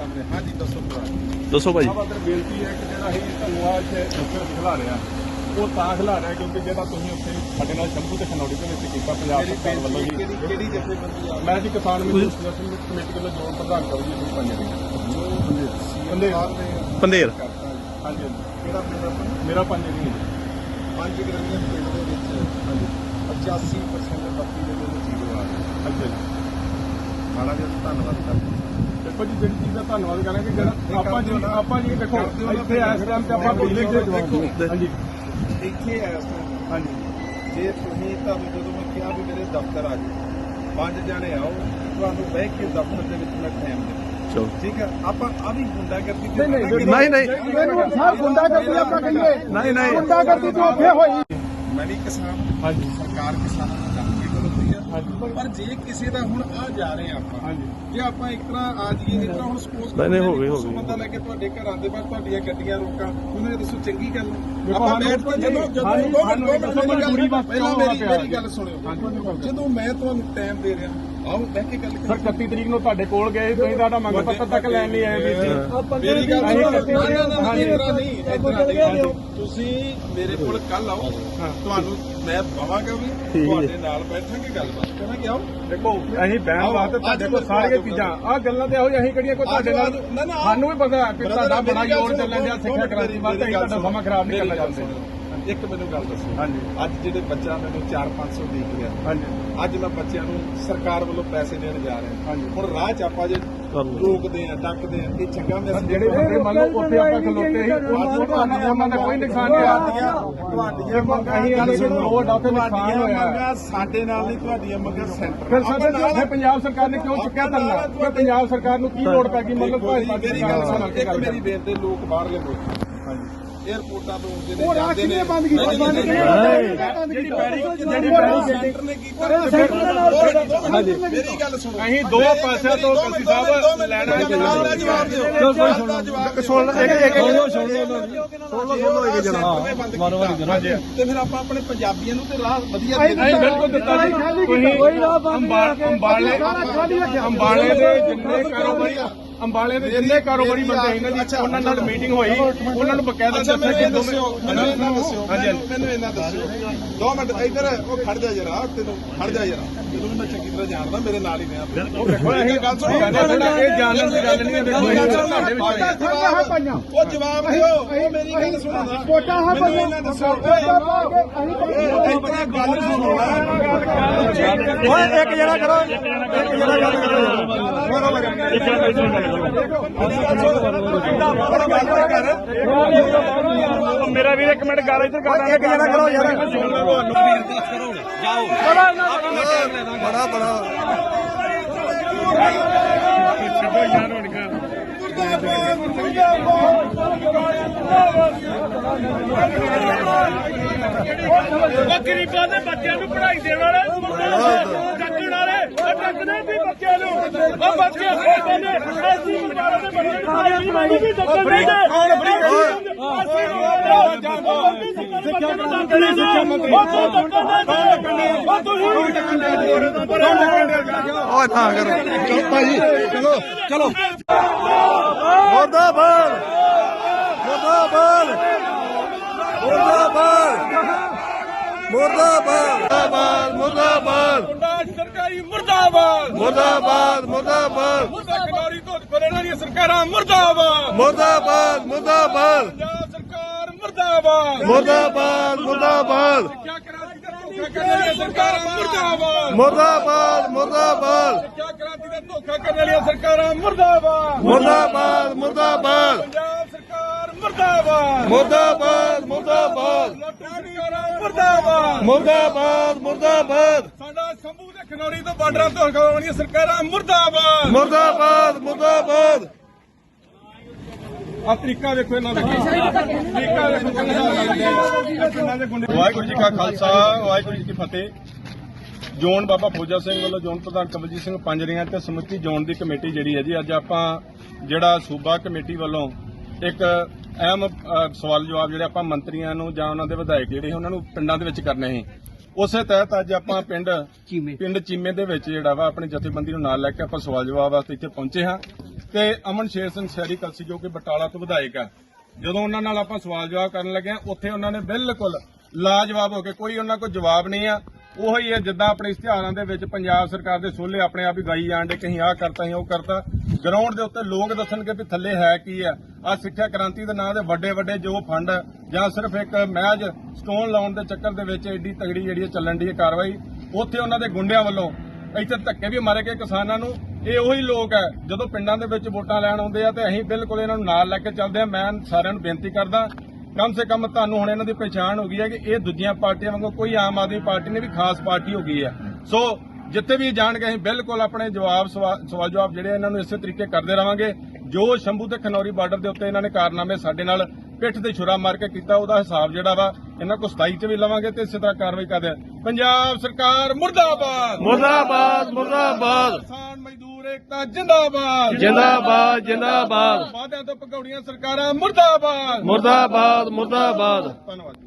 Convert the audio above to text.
ਸਾਹਮਣੇ। ਹਾਂਜੀ ਦੱਸੋ ਭਰਾ। ਦੱਸੋ ਭਾਈ। ਆਹ ਅਗਰ ਬੇਨਤੀ ਹੈ ਕਿ ਜਿਹੜਾ ਅਸੀਂ ਤੁਹਾਨੂੰ ਆ ਇੱਥੇ ਉੱਥੇ ਖਿਲਾ ਰਿਹਾ ਉਹ ਤਾਂ ਖਿਲਾ ਰਿਹਾ ਕਿਉਂਕਿ ਜਿਹੜਾ ਤੁਸੀਂ ਉੱਥੇ ਸਾਡੇ ਨਾਲ ਸ਼ੰਭੂ ਤੇ ਖਨੌੜੀ ਦੇ ਵਿੱਚ ਕੀਤਾ ਪੰਜਾਬ ਮੇਰੀ ਸਰਕਾਰ ਵੱਲੋਂ ਬੇਨਤੀ ਜੀ ਕਿਹੜੀ ਕਿਹੜੀ ਜਥੇਬੰਦੀ ਆ? ਮੈਂ ਜੀ ਕਿਸਾਨ ਮਜ਼ਦੂਰ ਸੰਗਠਨ ਕਮੇਟੀ ਵੱਲੋਂ ਜੋੜ ਪ੍ਰਧਾਨ ਕਵੀ ਜੀ ਪੰਜ ਬੰਦੇ ਬਾਹਰ ਦੇ ਪੰਦੇਰ। ਹਾਂਜੀ ਹਾਂਜੀ। ਕਿਹੜਾ ਪਿੰਡ ਆਪਣਾ? ਮੇਰਾ ਪੰਜ ਜੀ ਪੰਜ ਗ੍ਰਾਮੀਣ ਪਿੰਡ ਦੇ ਵਿੱਚ 85% ਬੱਤੀ ਦੇ ਬਿੱਲ ਜ਼ੀਰੋ ਆ ਗਏ ਅੱਛਾ ਜੀ ਮਾੜਾ ਜਿਹਾ ਧੰਨਵਾਦ ਕਰਦੇ ਦੇਖੋ ਜੀ ਜਿਹੜੀ ਚੀਜ਼ ਦਾ ਧੰਨਵਾਦ ਕਰਾਂਗੇ ਜਿਹੜਾ ਆਪਾਂ ਜੀ ਆਪਾਂ ਜੀ ਦੇਖੋ ਇੱਥੇ ਇਸ ਟਾਈਮ ਤੇ ਆਪਾਂ ਬਿਜਲੀ ਦੇ ਦੇਖੋ। ਹਾਂਜੀ। ਇੱਥੇ ਇਸ ਟਾਈਮ ਹਾਂਜੀ। ਜੇ ਤੁਸੀਂ ਤੁਹਾਨੂੰ ਜਦੋਂ ਮੈਂ ਕਿਹਾ ਵੀ ਮੇਰੇ ਦਫ਼ਤਰ ਆ ਜਾਓ ਪੰਜ ਜਾਣੇ ਆਓ ਤੁਹਾਨੂੰ ਬਹਿ ਕੇ ਦਫ਼ਤਰ ਦੇ ਵਿੱਚ ਮੈਂ ਟਾਈਮ ਦੇ ਚਲੋ। ਠੀਕ ਹੈ? ਆਪਾਂ ਆ ਵੀ ਗੁੰਡਾਗਰਦੀ ਨਹੀਂ, ਨਹੀਂ, ਨਹੀਂ ਨਹੀਂ। ਮੈਨੂੰ ਸਰ ਗੁੰਡਾਗਰਦੀ ਆਪਾਂ ਕਹੀਏ। ਨਹੀਂ ਨਹੀਂ। ਗੁੰਡਾਗਰਦੀ ਤੋਂ ਉੱਥੇ ਹੋਈ। ਮੈਂ ਵੀ ਕਿਸਾਨ ਹਾਂਜੀ। ਸਰਕਾਰ ਕਿਸਾਨਾਂ ਨਾਲ ਪਰ ਜੇ ਕਿਸੇ ਦਾ ਹੁਣ ਆ ਜਾ ਰਹੇ ਆ ਆਪਾਂ ਹਾਂਜੀ। ਜੇ ਆਪਾਂ ਇੱਕ ਤਰ੍ਹਾਂ ਆ ਜਾਈਏ ਇਸ ਤਰ੍ਹਾਂ ਹੁਣ ਸਪੋਜ਼ ਨਹੀਂ, ਨਹੀਂ, ਹੋ ਗਈ, ਹੋ ਗਈ। ਬੰਦਾ ਲੈ ਕੇ ਤੁਹਾਡੇ ਘਰਾਂ ਦੇ ਬਾਹਰ ਤੁਹਾਡੀਆਂ ਗੱਡੀਆਂ ਰੋਕਾਂ ਉਹਨਾਂ ਨੇ ਦੱਸੋ ਚੰਗੀ ਗੱਲ ਆਪਾਂ ਬੈਠ ਕੇ ਜਦੋਂ ਜਦੋਂ ਦੋ ਮਿੰਟ ਦੋ ਮਿੰਟ ਗੱਲ ਪਹਿਲਾਂ ਮੇਰੀ ਮੇਰੀ ਗੱਲ ਸੁਣਿਓ। ਜਦੋਂ ਮੈਂ ਤੁਹਾਨੂੰ ਟਾਈਮ ਦੇ ਰਿਹਾ ਆਓ ਬਹਿ ਕੇ ਗੱਲ ਸਰ 31 ਤਰੀਕ ਨੂੰ ਤੁਹਾਡੇ ਕੋਲ ਗਏ ਤੁਸੀਂ ਤੁਹਾਡਾ ਮੰਗ ਪੱਤਰ ਤੱਕ ਲੈਣ ਲਈ ਆਏ ਵੀ ਸੀ ਮੇਰੀ ਗੱਲ ਨਹੀਂ ਤੁਸੀਂ ਮੇਰੇ ਕੋਲ ਕੱਲ ਆਓ। ਤੁਹਾਨੂੰ ਮੈਂ ਬਵਾਂਗਾ ਵੀ। ਤੁਹਾਡੇ ਨਾਲ ਬੈਠਾਂਗੇ ਆਓ ਦੇਖੋ ਅਸੀਂ ਬਹਿਣ ਵਾਸਤੇ ਤੁਹਾਡੇ ਕੋਲ ਸਾਰੀਆਂ ਚੀਜ਼ਾਂ ਆਹ ਗੱਲਾਂ ਤੇ ਇਹੋ ਅਸੀਂ ਕਿਹੜੀਆਂ ਕੋਈ ਤੁਹਾਡੇ ਨਾਲ। ਸਾਨੂੰ ਵੀ ਪਤਾ ਹੈ ਕਿ ਤੁਹਾਡਾ ਬੜਾ ਜ਼ੋਰ ਚੱਲਣ ਡਿਆ ਸਿੱਖਿਆ ਕ੍ਰਾਂਤੀ ਵਾਸਤੇ ਅਸੀਂ ਤੁਹਾਡਾ ਸਮਾਂ ਖਰਾਬ ਨਹੀਂ ਕਰਨਾ ਚਾਹੁੰਦੇ। ਇੱਕ ਮੈਨੂੰ ਗੱਲ ਦੱਸੋ। ਹਾਂਜੀ। ਅੱਜ ਜਿਹੜੇ ਬੱਚਾ ਮੈਨੂੰ 4-500 ਦੇ ਗਿਆ ਹਾਂਜੀ। ਅੱਜ ਮੈਂ ਬੱਚਿਆਂ ਨੂੰ ਸਰਕਾਰ ਵੱਲੋਂ ਪੈਸੇ ਦੇਣ ਜਾ ਰਿਹਾ। ਹਾਂਜੀ। ਹੁਣ ਰਾਹ ਚ ਆਪਾਂ ਜੇ। ਰੋਕਦੇ ਆ ਡੱਕਦੇ ਆ ਇਹ ਚੰਗਾ ਮੈਸੇਜ ਜਿਹੜੇ ਬੰਦੇ ਮੰਨ ਲਓ ਉੱਥੇ ਆਪਾਂ ਖਲੋਤੇ ਸੀ ਉਹਨਾਂ ਦਾ ਕੋਈ ਨੁਕਸਾਨ ਨਹੀਂ ਹੋਇਆ। ਤੁਹਾਡੀਆਂ ਮੰਗਾਂ ਅਸੀਂ ਗੱਲ ਸੁਣੋ ਆ, ਉੱਥੇ ਨੁਕਸਾਨ ਹੋਇਆ। ਮੰਗਾਂ ਸਾਡੇ ਨਾਲ ਨਹੀਂ ਤੁਹਾਡੀਆਂ ਮੰਗਾਂ ਸੈਂਟਰ ਫਿਰ ਸਾਡੇ ਉੱਥੇ ਪੰਜਾਬ ਸਰਕਾਰ ਨੇ ਕਿਉਂ ਚੁੱਕਿਆ ਧਰਨਾ? ਕਿ ਪੰਜਾਬ ਸਰਕਾਰ ਨੂੰ ਕੀ ਲੋੜ ਪੈ ਗਈ? ਮਤਲਬ ਦੀ ਮੇਰੀ ਗੱਲ ਸੁਣੋ। ਇੱਕ ਮੇਰੀ ਦੇ ਲੋਕ ਬਾਹਰਲੇ ਲੋਕ। ਏਅਰਪੋਰਟਾਂ ਤੋਂ ਆਉਂਦੇ ਨੇ ਉਹ ਰਾਹ ਜਾਂਦੇ ਨੇ। ਕਿੰਨੇ ਬੰਦ ਕੀਤੀ? ਬੰਦ ਕਿੰਨੇ ਜਿਹੜੀ ਪੈੜੀ ਜਿਹੜੀ ਪੈੜੀ ਸੈਂਟਰ ਨੇ ਕੀ ਹਾਂਜੀ। ਮੇਰੀ ਗੱਲ ਸੁਣੋ। ਅਸੀਂ ਦੋ ਪਾਸਿਆਂ ਤੋਂ ਕਲਸੀ ਸਾਹਿਬ ਲੈਣਾ ਹੈ। ਦਾ ਜਵਾਬ ਦਿਓ। ਜਵਾਬ ਸੁਣ ਇੱਕ ਇੱਕ ਮਾਰੋ ਹਾਂਜੀ। ਤੇ ਫਿਰ ਆਪਾਂ ਆਪਣੇ ਪੰਜਾਬੀਆਂ ਨੂੰ ਤੇ ਰਾਹ ਵਧੀਆ ਦੇ ਨਹੀਂ ਬਿਲਕੁਲ ਦਿੱਤਾ ਜੀ ਤੁਸੀਂ ਅੰਬਾ- ਅੰਬਾਲੇ ਅੰਬਾਲੇ ਦੇ ਜਿੰਨੇ ਕਾਰੋਬਾਰੀ ਅੰਬਾਲੇ ਦੇ ਜਿੰਨੇ ਕਾਰੋਬਾਰੀ ਬੰਦੇ ਇਹਨਾਂ ਦੀ ਉਹਨਾਂ ਨਾਲ ਮੀਟਿੰਗ ਹੋਈ ਉਹਨਾਂ ਨੂੰ ਬਕਾਇਦਾ ਦੱਸਿਆ ਕਿ ਦੱਸਿਓ ਮੈਨੂੰ ਇਹਨਾਂ ਦੱਸਿਓ। ਮੈਨੂੰ ਇਹਨਾਂ ਦੱਸਿਓ। ਦੋ ਮਿੰਟ ਇੱਧਰ ਉਹ ਖੜ ਜਾ ਜਰਾ ਤੈਨੂੰ ਖੜ ਜਾ ਜਰਾ। ਜਦੋਂ ਮੈਂ ਚੰਗੀ ਤਰ੍ਹਾਂ ਜਾਣਦਾ ਮੇਰੇ ਨਾਲ ਹੀ ਰਿਹਾ। ਉਹ ਦੇਖੋ ਇਹ ਗੱਲ ਸੁਣੋ। ਇਹ ਜਾਣਨ ਦੀ ਗੱਲ ਨਹੀਂ ਹੈ ਤੁਹਾਡੇ ਵਿੱਚ। ਉਹ ਜਵਾਬ ਦਿਓ। ਉਹ ਮੇਰੀ ਗੱਲ ਸੁਣੋ। ਨਾ ਕੋਟਾ ਹੈ। ਮੈਨੂੰ ਇਹਨਾਂ ਦੱਸੋ ਇਹ ਇਤਨਾ ਗੱਲ ਸੁਣੋ। ਓਏ ਇੱਕ ਜਣਾ ਕਰੋ। ਇੱਕ ਜਣਾ ਗੱਲ ਕਰੋ। ਮੇਰਾ ਵੀਰ ਇੱਕ ਮਿੰਟ ਗੱਲ ਇੱਧਰ ਕਰ ਇੱਕ ਜਣਾ ਕਰੋ ਯਾਰ। ਬੜਾ ਬੜਾ। ਛੱਡੋ ਯਾਰ ਹੁਣ ਕਰ ਉਹ ਗਰੀਬਾਂ ਦੇ ਬੱਚਿਆਂ ਨੂੰ ਪੜ੍ਹਾਈ ਦੇਣ ਵਾਲੇ ਡੱਕਣ ਵਾਲੇ ਡੱਕਦੇ ਵੀ ਉਹ ਬੱਚੇ ਖੋਦੇ ਨੇ ਐਸੀ ਵਿਚਾਰਾਂ ਦੇ ਬੱਚੇ ਨੂੰ ਪੜ੍ਹਾਈ ਵੀ ਡੱਕਣ ਨਹੀਂ ਦੇ ਕੌਣ ਸਿੱਖਿਆ ਮੰਤਰੀ ਸਿੱਖਿਆ ਮੰਤਰੀ ਉਹ ਤੋਂ ਡੱਕਣ ਦੇ ਉਹ ਤੁਸੀਂ ਡੱਕਣ ਨਾ ਕਰੋ ਚਲੋ ਭਾਜੀ ਚਲੋ ਚਲੋ ਮੁਰਦਾਬਾਦ। ਮੁਰਦਾਬਾਦ। ਮੁਰਦਾਬਾਦ। ਮੁਰਦਾਬਾਦ। ਮੁਰਦਾਬਾਦ। ਮੁਰਦਾਬਾਦ ਸਰਕਾਰੀ ਮੁਰਦਾਬਾਦ। ਮੁਰਦਾਬਾਦ ਮੁਰਦਾਬਾਦ। ਸਰਕਾਰੀ ਤੋਂ ਕੋਰੋਨਾ ਦੀਆਂ ਸਰਕਾਰਾਂ ਮੁਰਦਾਬਾਦ। ਮੁਰਦਾਬਾਦ ਮੁਰਦਾਬਾਦ। ਪੰਜਾਬ ਸਰਕਾਰ ਮੁਰਦਾਬਾਦ। ਮੁਰਦਾਬਾਦ ਮੁਰਦਾਬਾਦ। ਸਿੱਖਿਆ ਕ੍ਰਾਂਤੀ ਦਾ ਧੋਖਾ ਕਰਨ ਵਾਲੀਆਂ ਸਰਕਾਰਾਂ ਮੁਰਦਾਬਾਦ। ਮੁਰਦਾਬਾਦ ਮੁਰਦਾਬਾਦ। ਸਿੱਖਿਆ ਕ੍ਰਾਂਤੀ ਦਾ ਧੋਖਾ ਕਰਨ ਵਾਲੀਆਂ ਸਰਕਾਰਾਂ ਮੁਰਦਾਬਾਦ। ਮੁਰਦਾਬਾਦ ਮੁਰਦਾਬਾਦ। ਮੁਰਦਾਬਾਦ। ਮੁਰਦਾਬਾਦ ਮੁਰਦਾਬਾਦ। ਮੁਰਦਾਬਾਦ। ਮੁਰਦਾਬਾਦ ਮੁਰਦਾਬਾਦ। ਸਾਡਾ ਸ਼ੰਭੂ ਤੇ ਖਨੌਰੀ ਤੋਂ ਬਾਰਡਰਾਂ ਤੋਂ ਵਾਲੀਆਂ ਸਰਕਾਰਾਂ ਮੁਰਦਾਬਾਦ। ਮੁਰਦਾਬਾਦ ਮੁਰਦਾਬਾਦ। ਆ ਤਰੀਕਾ ਦੇਖੋ ਇਹਨਾਂ ਦਾ। ਤਰੀਕਾ ਦੇਖੋ ਕਿੰਨਾ ਦੇ ਗੁੰਡੇ ਵਾਹਿਗੁਰੂ ਜੀ ਕਾ ਖਾਲਸਾ ਵਾਹਿਗੁਰੂ ਜੀ ਕੀ ਫਤਿਹ। ਜੋਨ ਬਾਬਾ ਫੌਜਾ ਸਿੰਘ ਵੱਲੋਂ ਜੋਨ ਪ੍ਰਧਾਨ ਕਮਲਜੀਤ ਸਿੰਘ ਪੰਜਰੀਆਂ ਤੇ ਸਮੁੱਚੀ ਜੋਨ ਦੀ ਕਮੇਟੀ ਜਿਹੜੀ ਹੈ ਜੀ ਅੱਜ ਆਪਾਂ ਜਿਹੜਾ ਸੂਬਾ ਕਮੇਟੀ ਵੱਲੋਂ ਇੱਕ ਅਹਿਮ ਸਵਾਲ ਜਵਾਬ ਜਿਹੜੇ ਆਪਾਂ ਮੰਤਰੀਆਂ ਨੂੰ ਜਾਂ ਉਹਨਾਂ ਦੇ ਵਿਧਾਇਕ ਜਿਹੜੇ ਉਹਨਾਂ ਨੂੰ ਪਿੰਡਾਂ ਦੇ ਵਿੱਚ ਕਰਨੇ ਸੀ। ਉਸੇ ਤਹਿਤ ਅੱਜ ਆਪਾਂ ਪਿੰਡ ਪਿੰਡ ਚੀਮੇ ਦੇ ਵਿੱਚ ਜਿਹੜਾ ਵਾ ਆਪਣੀ ਜਥੇਬੰਦੀ ਨੂੰ ਨਾਲ ਲੈ ਕੇ ਆਪਾਂ ਸਵਾਲ ਜਵਾਬ ਵਾਸਤੇ ਇੱਥੇ ਪਹੁੰਚੇ ਹਾਂ। ਤੇ ਅਮਨ ਸ਼ੇਰ ਸਿੰਘ ਸ਼ਹਿਰੀ ਕਲਸੀ ਜੋ ਕਿ ਬਟਾਲਾ ਤੋਂ ਵਿਧਾਇਕ ਹੈ ਜਦੋਂ ਉਹਨਾਂ ਨਾਲ ਆਪਾਂ ਸਵਾਲ ਜਵਾਬ ਕਰਨ ਲੱਗੇ ਹਾਂ, ਉੱਥੇ ਉਹਨਾਂ ਨੇ ਬਿਲਕੁਲ ਲਾਜਵਾਬ ਹੋ ਕੇ ਕੋਈ ਉਹਨਾਂ ਕੋਲ ਜਵਾਬ ਨਹੀਂ ਆ। ਉਹੀ ਹੈ ਜਿੱਦਾਂ ਆਪਣੇ ਇਸ਼ਤਿਹਾਰਾਂ ਦੇ ਵਿੱਚ ਪੰਜਾਬ ਸਰਕਾਰ ਦੇ ਸੋਲੇ ਆਪਣੇ ਆਪ ਹੀ ਗਾਈ ਜਾਂਦੇ ਕਹੀਂ ਆਹ ਕਰਤਾ ਹੀ ਉਹ ਕਰਤਾ। ਗਰਾਊਂਡ ਦੇ ਉੱਤੇ ਲੋਕ ਦੱਸਣਗੇ ਵੀ ਥੱਲੇ ਹੈ ਕੀ ਹੈ? ਆ ਸਿੱਖਿਆ ਕ੍ਰਾਂਤੀ ਦੇ ਨਾਂ ਦੇ ਵੱਡੇ ਵੱਡੇ ਜੋ ਫੰਡ ਜਾਂ ਸਿਰਫ ਇੱਕ ਮਹਿਜ ਸਟੋਨ ਲਾਉਣ ਦੇ ਚੱਕਰ ਦੇ ਵਿੱਚ ਐਡੀ ਤਗੜੀ ਜਿਹੜੀ ਇਹ ਚੱਲਣ ਦੀ ਕਾਰਵਾਈ, ਉੱਥੇ ਉਹਨਾਂ ਦੇ ਗੁੰਡਿਆਂ ਵੱਲੋਂ ਇੱਥੇ ਧੱਕੇ ਵੀ ਮਾਰੇ ਗਏ ਕਿਸਾਨਾਂ ਨੂੰ। ਇਹ ਉਹੀ ਲੋਕ ਹੈ, ਜਦੋਂ ਪਿੰਡਾਂ ਦੇ ਵਿੱਚ ਵੋਟਾਂ ਲੈਣ ਆਉਂਦੇ ਆ ਤੇ ਅਸੀਂ ਬਿਲਕੁਲ ਇਹਨਾਂ ਨੂੰ ਨਾਲ ਲੈ ਕੇ ਚੱਲਦੇ ਆ। ਮੈਂ ਸਾਰਿਆਂ ਨੂੰ ਬੇਨਤੀ ਕਰਦਾ ਕਮ ਸੇ ਕਮ ਤੁਹਾਨੂੰ ਹੁਣ ਇਹਨਾਂ ਦੀ ਪਛਾਣ ਹੋ ਗਈ ਹੈ ਕਿ ਇਹ ਦੂਜੀਆਂ ਪਾਰਟੀਆਂ ਵਾਂਗੂ ਕੋਈ ਆਮ ਆਦਮੀ ਪਾਰਟੀ ਨੇ ਵੀ ਖਾਸ ਪਾਰਟੀ ਹੋ ਗਈ ਹੈ। ਸੋ ਜਿੱਥੇ ਵੀ ਜਾਣਗੇ ਅਸੀਂ ਬਿਲਕੁਲ ਆਪਣੇ ਜਵਾਬ ਸਵਾ- ਸਵਾਲ ਜਵਾਬ ਜਿਹੜੇ ਇਹਨਾਂ ਨੂੰ ਇਸੇ ਤਰੀਕੇ ਕਰਦੇ ਰਵਾਂਗੇ। ਜੋ ਸ਼ੰਭੂ ਤੇ ਖਨੌਰੀ ਬਾਰਡਰ ਦੇ ਉੱਤੇ ਇਹਨਾਂ ਨੇ ਕਾਰਨਾਮੇ ਸਾਡੇ ਨਾਲ ਪਿੱਠ ਤੇ ਛੁਰਾ ਮਾਰ ਕੇ ਕੀਤਾ ਉਹਦਾ ਹਿਸਾਬ ਜਿਹੜਾ ਵਾ ਇਹਨਾਂ ਕੋ 27 ਚ ਵੀ ਲਵਾਂਗੇ ਤੇ ਇਸੇ ਤਰ੍ਹਾਂ ਕਾਰਵਾਈ ਕਰਦੇ ਪੰਜਾਬ ਸਰਕਾਰ ਮੁਰਦਾਬਾਦ! ਮੁਰਦਾਬਾਦ ਮੁਰਦਾਬਾਦ! ਮਜ਼ਦੂਰ ਏਕਤਾ ਜਿੰਦਾਬਾਦ। ਜਿੰਦਾਬਾਦ ਜਿੰਦਾਬਾਦ। ਵਾਅਦਿਆਂ ਤੋਂ ਭਗੌੜੀਆਂ ਸਰਕਾਰਾਂ ਮੁਰਦਾਬਾਦ। ਮੁਰਦਾਬਾਦ ਮੁਰਦਾਬਾਦ। ਧੰਨਵਾਦ